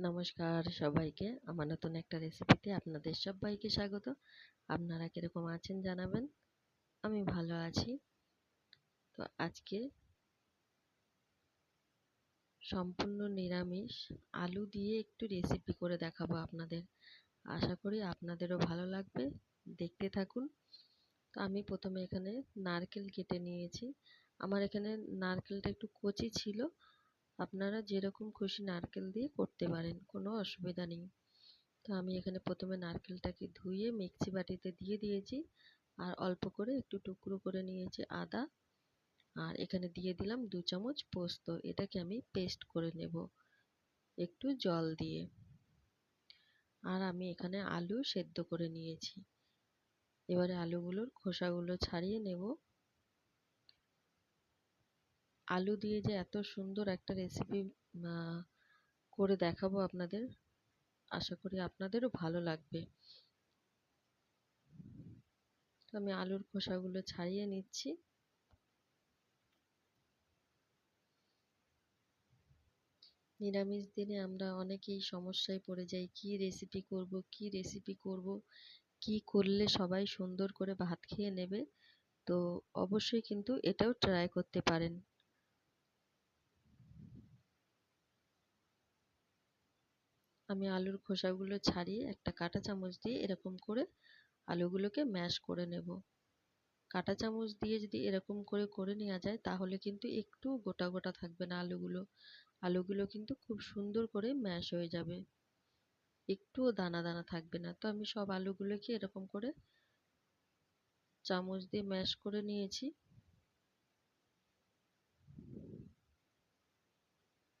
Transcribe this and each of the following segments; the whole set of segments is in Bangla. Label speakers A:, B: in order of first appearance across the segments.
A: নমস্কার সবাইকে। আমার নতুন একটা রেসিপিতে আপনাদের সবাইকে স্বাগত। আপনারা কীরকম আছেন জানাবেন? আমি ভালো আছি। তো আজকে সম্পূর্ণ নিরামিষ আলু দিয়ে একটু রেসিপি করে দেখাবো আপনাদের। আশা করি আপনাদেরও ভালো লাগবে। দেখতে থাকুন। তো আমি প্রথমে এখানে নারকেল কেটে নিয়েছি। আমার এখানে নারকেলটা একটু কচি ছিল। আপনারা যেরকম খুশি নারকেল দিয়ে করতে পারেন, কোনো অসুবিধা নেই। তো আমি এখানে প্রথমে নারকেলটাকে ধুয়ে মিক্সি বাটিতে দিয়ে দিয়েছি, আর অল্প করে একটু টুকরো করে নিয়েছি আদা। আর এখানে দিয়ে দিলাম দু চামচ পোস্ত, এটাকে আমি পেস্ট করে নেব একটু জল দিয়ে। আর আমি এখানে আলু সেদ্ধ করে নিয়েছি। এবারে আলুগুলোর খোসাগুলো ছাড়িয়ে নেব। আলু দিয়ে যে এত সুন্দর একটা রেসিপি করে দেখাবো আপনাদের, আশা করি আপনাদেরও ভালো লাগবে। আমি আলুর খোসাগুলো ছাড়িয়ে নিচ্ছি। নিরামিষ দিনে আমরা অনেকেই সমস্যায় পড়ে যাই, কি রেসিপি করব, কি রেসিপি করব, কি করলে সবাই সুন্দর করে ভাত খেয়ে নেবে, তো অবশ্যই কিন্তু এটাও ট্রাই করতে পারেন। আমি আলুর খোসাগুলো ছাড়িয়ে একটা কাঁটা চামচ দিয়ে এরকম করে আলুগুলোকে ম্যাশ করে নেব। কাঁটা চামচ দিয়ে যদি এরকম করে করে নেওয়া যায়, তাহলে কিন্তু একটু গোটা গোটা থাকবে না আলুগুলো। আলুগুলো কিন্তু খুব সুন্দর করে ম্যাশ হয়ে যাবে। একটুও দানা দানা থাকবে না। তো আমি সব আলুগুলোকে এরকম করে চামচ দিয়ে ম্যাশ করে নিয়েছি।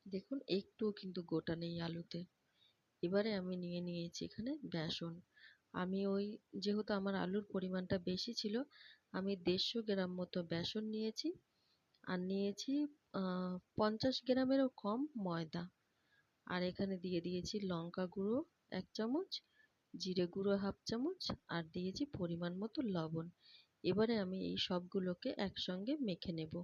A: দেখুন, একটুও কিন্তু গোটা নেই আলুতে। এবারে আমি নিয়ে নিয়েছি এখানে বেসন। আমি ওই যেহেতু আমার আলুর পরিমাণটা বেশি ছিল, আমি দেড়শো গ্রাম মতো বেসন নিয়েছি। আর নিয়েছি পঞ্চাশ গ্রামেরও কম ময়দা। আর এখানে দিয়ে দিয়েছি লঙ্কা গুঁড়ো এক চামচ, জিরে গুঁড়ো হাফ চামচ, আর দিয়েছি পরিমাণ মতো লবণ। এবারে আমি এই সবগুলোকে একসঙ্গে মেখে নেব।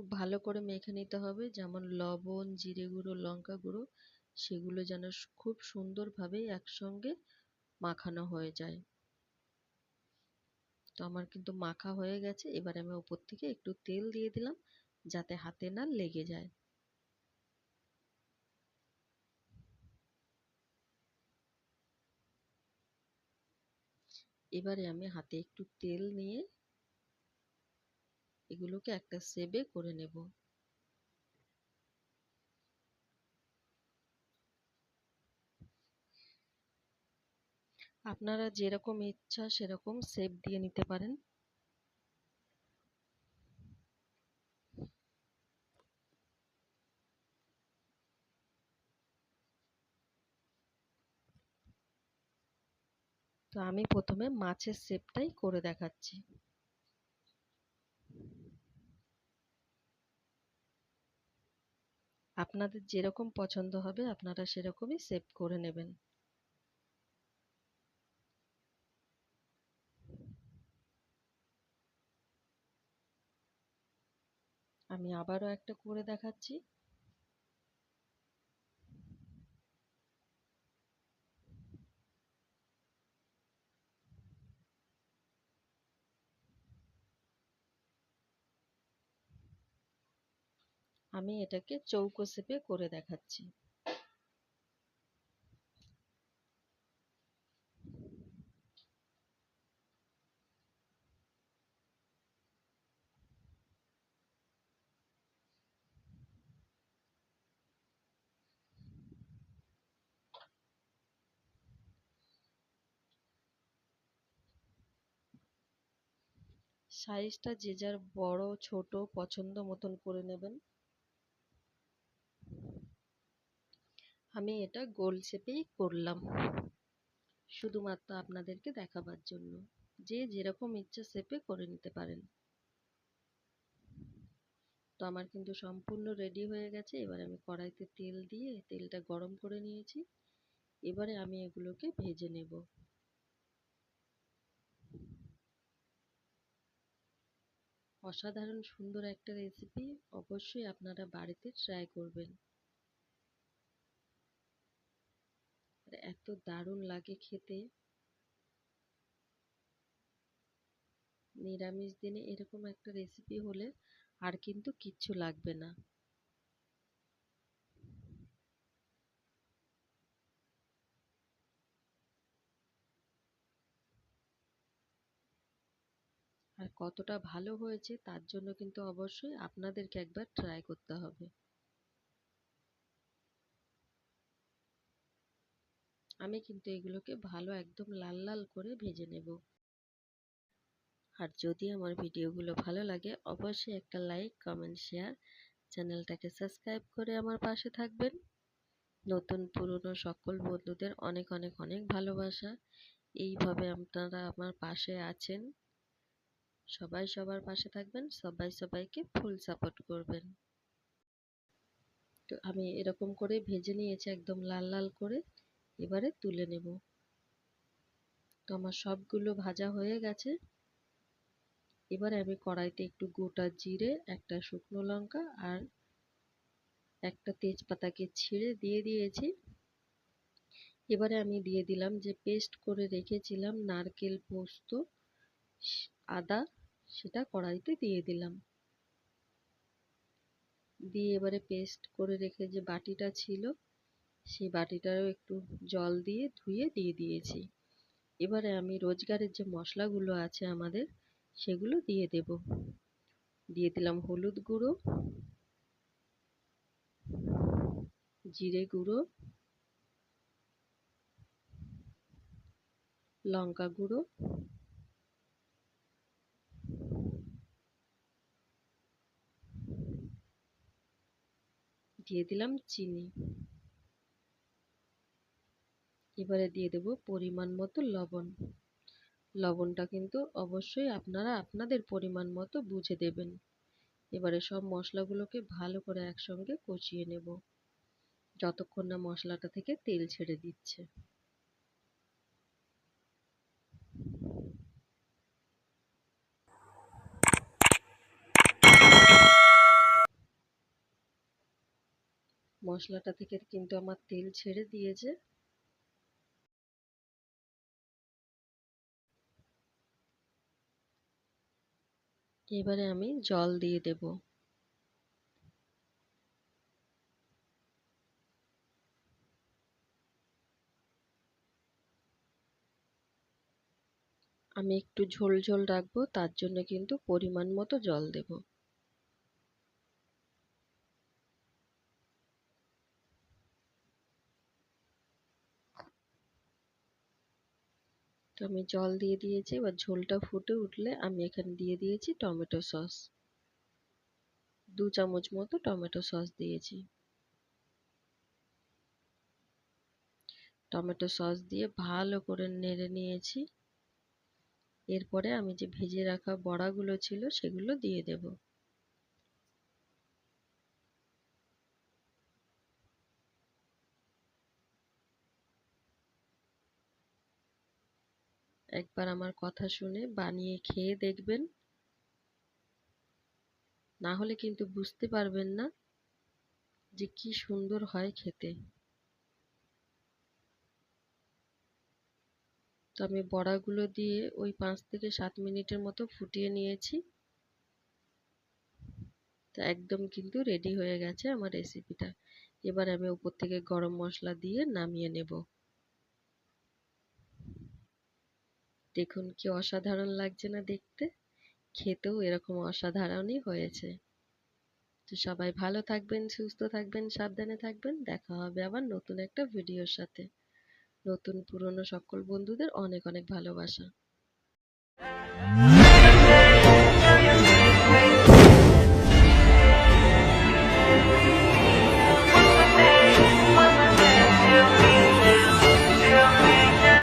A: খুব ভালো করে মেখে নিতে হবে। যেমন লবণ, জিরে গুঁড়ো, লঙ্কা গুঁড়ো, সেগুলো যেন খুব সুন্দরভাবে একসঙ্গে মাখানো হয়ে যায়। তো আমার কিন্তু মাখা হয়ে গেছে। এবার আমি ওপর থেকে একটু তেল দিয়ে দিলাম যাতে হাতে না লেগে যায়। এবারে আমি হাতে একটু তেল নিয়ে এগুলোকে একটা সেবে করে নেব। আপনারা যেরকম ইচ্ছা সেরকম সেপ দিয়ে নিতে পারেন। তো আমি প্রথমে মাছের শেপটাই করে দেখাচ্ছি। আপনাদের যেরকম পছন্দ হবে আপনারা সেরকমই সেভ করে নেবেন। আমি আবারও একটা করে দেখাচ্ছি। আমি এটাকে চৌকো শেপে করে দেখাচ্ছি। সাইজটা যে যার বড়, ছোট, পছন্দ মতন করে নেবেন। আমি এটা গোল শেপেই করলাম। শুধুমাত্র আপনাদেরকে দেখাবার জন্য। যে যেরকম ইচ্ছা শেপে করে নিতে পারেন। তো আমার কিন্তু সম্পূর্ণ রেডি হয়ে গেছে। এবার আমি কড়াইতে তেল দিয়ে তেলটা গরম করে নিয়েছি। এবারে আমি এগুলোকে ভেজে নেব। অসাধারণ সুন্দর একটা রেসিপি অবশ্যই আপনারা বাড়িতে ট্রাই করবেন। এত দারুণ লাগে খেতে। নিরামিষ দিনে এরকম একটা রেসিপি হলে আর কিন্তু কিচ্ছু লাগবে না। আর কতটা ভালো হয়েছে তার জন্য কিন্তু অবশ্যই আপনাদেরকে একবার ট্রাই করতে হবে। আমি কিন্তু এগুলোকে ভালো একদম লাল লাল করে ভেজে নেব। আর যদি আমার ভিডিওগুলো ভালো লাগে, অবশ্যই একটা লাইক, কমেন্ট, শেয়ার, চ্যানেলটাকে সাবস্ক্রাইব করে আমার পাশে থাকবেন। নতুন, পুরনো সকল বন্ধুদের অনেক অনেক অনেক ভালোবাসা। এইভাবে আপনারা আমার পাশে আছেন। সবাই সবার পাশে থাকবেন, সবাই সবাইকে ফুল সাপোর্ট করবেন। তো আমি এরকম করে ভেজে নিয়েছি একদম লাল লাল করে। এবারে তুলে নেব। তো আমার সবগুলো ভাজা হয়ে গেছে। এবারে আমি কড়াইতে একটু গোটা জিরে, একটা শুকনো লঙ্কা আর একটা তেজপাতাকে ছিঁড়ে দিয়ে দিয়েছি। এবারে আমি দিয়ে দিলাম যে পেস্ট করে রেখেছিলাম নারকেল পোস্ত আদা, সেটা কড়াইতে দিয়ে দিলাম। দিয়ে এবারে পেস্ট করে রেখে যে বাটিটা ছিল সেই বাটিটারও একটু জল দিয়ে ধুয়ে দিয়ে দিয়েছি। এবারে আমি রোজগারের যে মশলাগুলো আছে আমাদের, সেগুলো দিয়ে দেব। দিয়ে দিলাম হলুদ গুঁড়ো, জিরে গুঁড়ো, লঙ্কা গুঁড়ো, দিয়ে দিলাম চিনি। এবারে দিয়ে দেব পরিমাণ মতো লবণ। লবণটা কিন্তু অবশ্যই আপনারা আপনাদের পরিমাণ মতো বুঝে দেবেন। এবারে সব মশলাগুলোকে ভালো করে একসঙ্গে কষিয়ে নেব। যতক্ষণ না মশলাটা থেকে তেল ছেড়ে দিচ্ছে। মশলাটা থেকে কিন্তু আমার তেল ছেড়ে দিয়েছে। এবারে আমি জল দিয়ে দেব। আমি একটু ঝোল ঝোল রাখব, তার জন্য কিন্তু পরিমাণ মতো জল দেব। তো আমি জল দিয়ে দিয়েছি, এবার ঝোলটা ফুটে উঠলে আমি এখানে দিয়ে দিয়েছি টমেটো সস। দু চামচ মতো টমেটো সস দিয়েছি। টমেটো সস দিয়ে ভালো করে নেড়ে নিয়েছি। এরপরে আমি যে ভেজে রাখা বড়াগুলো ছিল সেগুলো দিয়ে দেব। একবার আমার কথা শুনে বানিয়ে খেয়ে দেখবেন। না হলে কিন্তু বুঝতে পারবেন না যে কি সুন্দর হয় খেতে। তো আমি বড়াগুলো দিয়ে ওই পাঁচ থেকে সাত মিনিটের মতো ফুটিয়ে নিয়েছি। তো একদম কিন্তু রেডি হয়ে গেছে আমার রেসিপিটা এবার আমি উপর থেকে গরম মশলা দিয়ে নামিয়ে নেব। দেখুন কি অসাধারণ লাগছে না দেখতে। খেতেও এরকম অসাধারণই হয়েছে। তো সবাই ভালো থাকবেন, সুস্থ থাকবেন, সাবধানে থাকবেন। দেখা হবে আবার নতুন একটা ভিডিওর সাথে। নতুন পুরনো সকল বন্ধুদের অনেক অনেক ভালোবাসা।